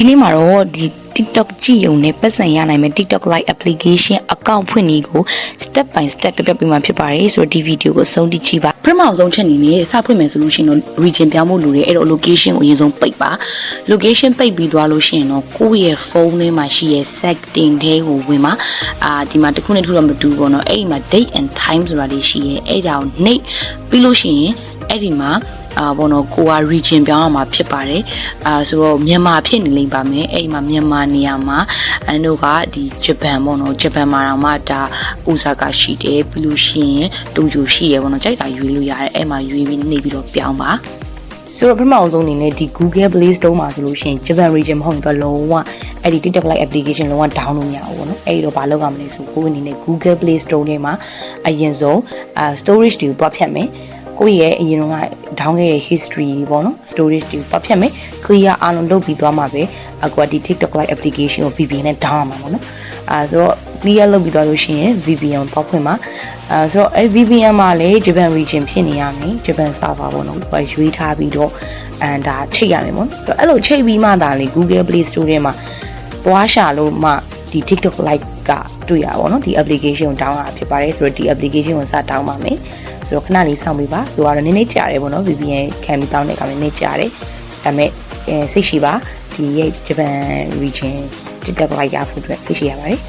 ဒီနေ့မှာတော့ဒီ TikTok ကြည့်ုံနဲ့ပတ်စံရနိုင်မဲ့ TikTok Lite application account ဖွင့်နည်းကို step by step ပြပြပေးမှာဖြစ်ပါတယ်ဆိုတော့ဒီဗီဒီယိုကိုစုံတိကြည့်ပါပထမဆုံးချက်အနေနဲ့စဖွင့်မယ်ဆိုလို့ရှိရင်တော့ region ပြောင်းဖို့လိုတယ်အဲ့တော့ location ကိုအရင်ဆုံးပိတ်ပါ location ပိတ်ပြီးသွားလို့ရှိရင်တော့ကိုယ့်ရဲ့ဖုန်းထဲမှာရှိရဲ့ setting ထဲကိုဝင်ပါအာဒီမှာတစ်ခုနဲ့တစ်ခုတော့မတူဘူးပေါ့နော်အဲ့ဒီမှာ date and time ဆိုတာလေးရှိရဲ့အဲ့ဒါကိုနှိပ်ပြီးလို့ရှိရင်အဲ့ဒီမှာ အာဘောနော်ကိုက region ပြောင်းရမှာဖြစ်ပါတယ်အာဆိုတော့မြန်မာဖြစ်နေလိမ့်ပါမယ်အဲ့ဒီမှာမြန်မာနေရာမှာအန်တို့ကဒီဂျပန်ပေါ့နော်ဂျပန်မှာတော့မှဒါအိုဆာကာရှိတယ်ပြီးလို့ရှိရင်တိုကျိုရှိရပေါ့နော်ကြိုက်တာရွေးလို့ရတယ်အဲ့မှာရွေးပြီးနေပြီးတော့ပြောင်းပါဆိုတော့ပထမအောင်ဆုံးအနေနဲ့ဒီ Google Play Store မှာဆိုလို့ရှိရင် Japan region မဟုတ်ရင်တော့လုံးဝအဲ့ဒီ TikTok Lite application လုံးဝ down လို့မရဘူးပေါ့နော်အဲ့ဒီတော့ဘာလုပ်ရမလဲဆိုကိုယ်အနေနဲ့ Google Play Store ထဲမှာအရင်ဆုံးအာ storage တွေကိုတွားဖြတ်မယ် ကိုယ့်ရဲ့အရင်က down ခဲ့တဲ့ history တွေပေါ့နော် storage တွေပတ်ဖြတ်မယ် clear အားလုံးလုပ်ပြီးသွားမှာပဲအကွာဒီ TikTok Lite application ကို VPN နဲ့ down ရမှာပေါ့နော်အဲဆိုတော့ clear လုပ်ပြီးသွားလို့ရှိရင် VPN ကိုပေါက်ဖွင့်မှာအဲဆိုတော့အဲ VPN မှာလည်း Japan region ဖြစ်နေရမယ် Japan server ပေါ့နော်ဟိုရွေးထားပြီးတော့အန်ဒါချိတ်ရမယ်ပေါ့နော်ဆိုတော့အဲ့လိုချိတ်ပြီးမှဒါလေ Google Play Store ထဲမှာပွားရှာလို့မှဒီ TikTok Lite ကတွေ့ရပါတော့เนาะဒီ application ကို down ရတာဖြစ်ပါတယ်ဆိုတော့ဒီ application ကိုစ down ပါမယ်ဆိုတော့ခဏလေးစောင့်ပေးပါသူကတော့နည်းနည်းကြာတယ်ပေါ့နော် VPN ခံပြီးတောင်းတဲ့အခါမှာနည်းနည်းကြာတယ်ဒါပေမဲ့အဲစိတ်ရှိပါဒီရဲ့ Japan region TikTok Lite ရဖို့အတွက်စိတ်ရှိရပါတယ်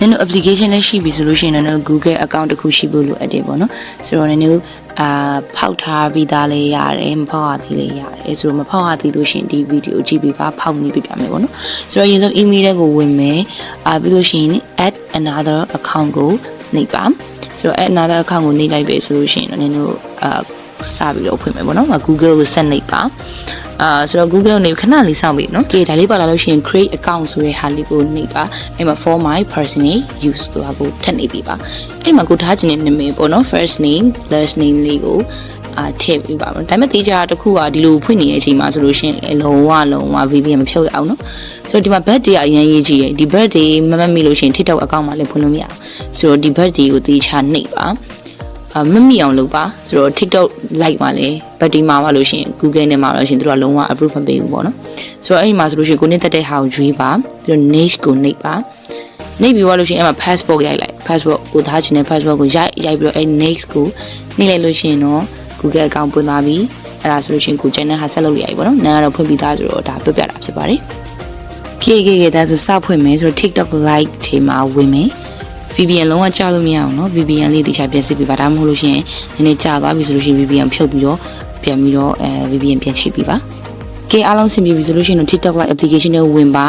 နင်တို့ application လည်းရှိပြီဆိုလို့ရှိရင်တော့ Google account တစ်ခုရှိဖို့လိုအပ်တယ်ပေါ့နော်ဆိုတော့နင်တို့အာဖောက်ထားပြီးသားလေးရတယ်မဖောက်ရသေးလေးရတယ်ဆိုတော့မဖောက်ရသေးလို့ရှိရင်ဒီဗီဒီယိုကြည့်ပြီးပါဖောက်နေပြပြမယ်ပေါ့နော်ဆိုတော့အရင်ဆုံး email ထဲကိုဝင်မယ်အာပြီးလို့ရှိရင် add another account ကိုနှိပ်ပါဆိုတော့ add another account ကိုနှိပ်လိုက်ပြီဆိုလို့ရှိရင်တော့နင်တို့အာစပြီးတော့ဖွင့်မယ်ပေါ့နော်။ Google ကိုဆက်နှိပ်ပါ။ အာဆိုတော့ Google ကိုနေခဏလေးစောင့်ပြီနော်။ Okay ဒါလေးပါလာလို့ရှိရင် create account ဆိုတဲ့ဟာလေးကိုနှိပ်ပါ။အဲ့မှာ for my personal use ဆိုတာကိုထည့်နေပြီပါ။အဲ့မှာကိုထားခြင်းနဲ့နာမည်ပေါ့နော် first name last name လေးကိုအာထည့်ပြီးပါမယ်။ဒါပေမဲ့တေးကြတာတစ်ခုကဒီလိုဖွင့်နေတဲ့အချိန်မှာဆိုလို့ရှိရင်လုံးဝလုံးဝ VPN မဖြုတ်ရအောင်နော်။ဆိုတော့ဒီမှာ birthday ကအရင်ရေးကြည့်ရဒီ birthday မမတ်မိလို့ရှိရင် TikTok account မှာလည်းဖွင့်လို့မရအောင်။ဆိုတော့ဒီ birthday ကိုတေးချနှိပ်ပါ။အ မမိအောင်လုပ်ပါဆိုတော့ TikTok like မှာလည်း battery မှာပါလို့ရှိရင် Google နဲ့မှာလို့ရှိရင်သူတို့ကလုံးဝ approve မပေးဘူးပေါ့နော်ဆိုတော့အဲ့ဒီမှာဆိုလို့ရှိရင်ကိုနေတက်တဲ့ဟာကိုရွေးပါပြီးတော့ niche ကိုနှိပ်ပါနှိပ်ပြီးသွားလို့ရှိရင်အဲ့မှာ passport ရိုက်လိုက် passport ကိုထားချင်တဲ့ passport ကိုရိုက်ရိုက်ပြီးတော့အဲ့ next ကိုနှိပ်လိုက်လို့ရှိရင်တော့ Google account ပွင့်သွားပြီအဲ့ဒါဆိုလို့ရှိရင်ကို channel ဟာဆက်လုပ်လိုက်ရပြီပေါ့နော်နားကတော့ဖွင့်ပြီးသားဆိုတော့ဒါပြပြတာဖြစ်ပါတယ်ခေခေခေဒါဆိုစဖွင့်မယ်ဆိုတော့ TikTok like ထဲမှာဝင်မယ် VPN လုံးဝကြာလို့မရအောင်နော် VPN လေးတခြားပြင်ဆင်ပြပါဒါမှမဟုတ်လို့ရှိရင်နည်းနည်းကြာသွားပြီဆိုလို့ရှိရင် VPN ဖြုတ်ပြီးတော့ပြန်ပြီးတော့အဲ VPN ပြန်ချိန်ပြပါကဲအားလုံးဆင်ပြေပြီဆိုလို့ရှိရင် TikTok Live application တွေဝင်ပါ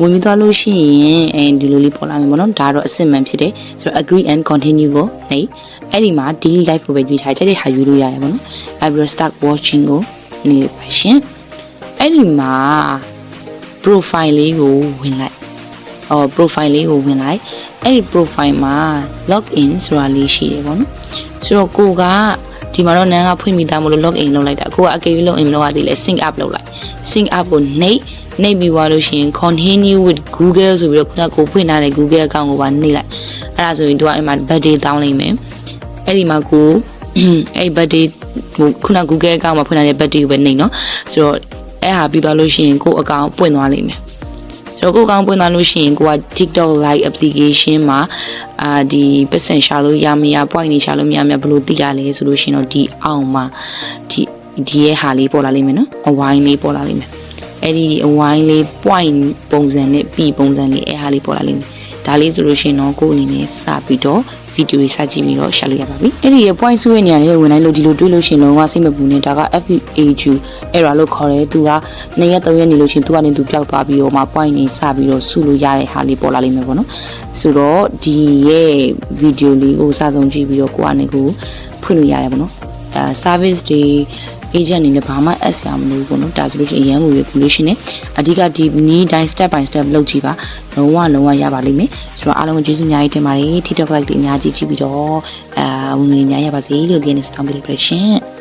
ဝင်ပြီးသွားလို့ရှိရင်အဲဒီလိုလေးပေါ်လာမယ်ပေါ့နော်ဒါကတော့အစစ်မှန်ဖြစ်တယ်ဆိုတော့ agree and continue ကိုနေအဲ့ဒီမှာ daily live ကိုပဲကြည့်ထားချက်တွေဟာယူလို့ရတယ်ပေါ့နော်အဲ့ပြီးတော့ start watching ကိုနေပါရှင်အဲ့ဒီမှာ profile လေးကိုဝင်လိုက် အော် profile လေးကိုဝင်လိုက်အဲ့ဒီ profile မှာ log in ဆိုတာလေးရှိတယ်ပေါ့နော်ဆိုတော့ကိုကဒီမှာတော့နန်းကဖွင့်မိသားမလို့ log in လုပ်လိုက်တာကိုကအကေ log in မလုပ်ရသေးလဲ sync up လုပ်လိုက် sync up ကိုနှိပ်နှိပ်ပြီးသွားလို့ရှိရင် continue with google ဆိုပြီးတော့ခုနကကိုဖွင့်ထားတဲ့ google account ကိုပါနှိပ်လိုက်အဲ့ဒါဆိုရင်သူကအဲ့မှာ birthday တောင်းလိုက်မယ်အဲ့ဒီမှာကိုအဲ့ birthday ဟိုခုန google account မှာဖွင့်ထားတဲ့ birthday ကိုပဲနှိပ်နော်ဆိုတော့အဲ့ဟာပြီးသွားလို့ရှိရင်ကို account ပွင့်သွားလိမ့်မယ် ဆိုတော့ကိုကောင်းပွင့်သွားလို့ရှိရင်ကိုက TikTok Lite application မှာအာဒီပတ်စံရှာလို့ရမရ point နေရှာလို့မရမရဘယ်လိုသိရလဲဆိုလို့ရှိရင်တော့ဒီအောင်မှာဒီဒီရဲ့ဟာလေးပေါ်လာလိမ့်မယ်နော်အဝိုင်းလေးပေါ်လာလိမ့်မယ်အဲ့ဒီအဝိုင်းလေး point ပုံစံနဲ့ပြီးပုံစံလေးအဲ့ဟာလေးပေါ်လာလိမ့်မယ်ဒါလေးဆိုလို့ရှိရင်တော့ကိုအနေနဲ့စပြီးတော့ ဗီဒီယိုတွေစကြည့်ပြီးတော့ရှာလို့ရပါပြီအဲ့ဒီရဲ့ point စုရဲ့နေရာလေးဝင်လိုက်လို့ဒီလိုတွေးလို့ရှိရင်တော့စိတ်မပူနဲ့ဒါက FAQ error လို့ခေါ်တယ်သူက2ရက်3ရက်နေလို့ရှိရင်သူကနေသူပျောက်သွားပြီးတော့မှ point နေစပြီးတော့စုလို့ရတဲ့ဟာလေးပေါ်လာလိမ့်မယ်ပေါ့နော်ဆိုတော့ဒီရဲ့ဗီဒီယိုလေးကိုစဆုံးကြည့်ပြီးတော့ကိုကနေကိုဖွင့်လို့ရတယ်ပေါ့နော်အဲ service တွေ agent အနေနဲ့ဘာမှ S ရမလို့ပေါ့နော်ဒါဆိုလို့ရှိရင်ရန်ကို regulation နဲ့အဓိကဒီ need die step by step လုပ်ကြည့်ပါလုံးဝလုံးဝရပါလိမ့်မယ်ဆိုတော့အားလုံးကိုကျေးဇူးအများကြီးတင်ပါတယ် TikTok like တွေအများကြီးကြည့်ပြီးတော့အာဝင်ငွေအများရပါစေလို့ဒီနေ့စတောင်းပေးလိုက်ပါရှင်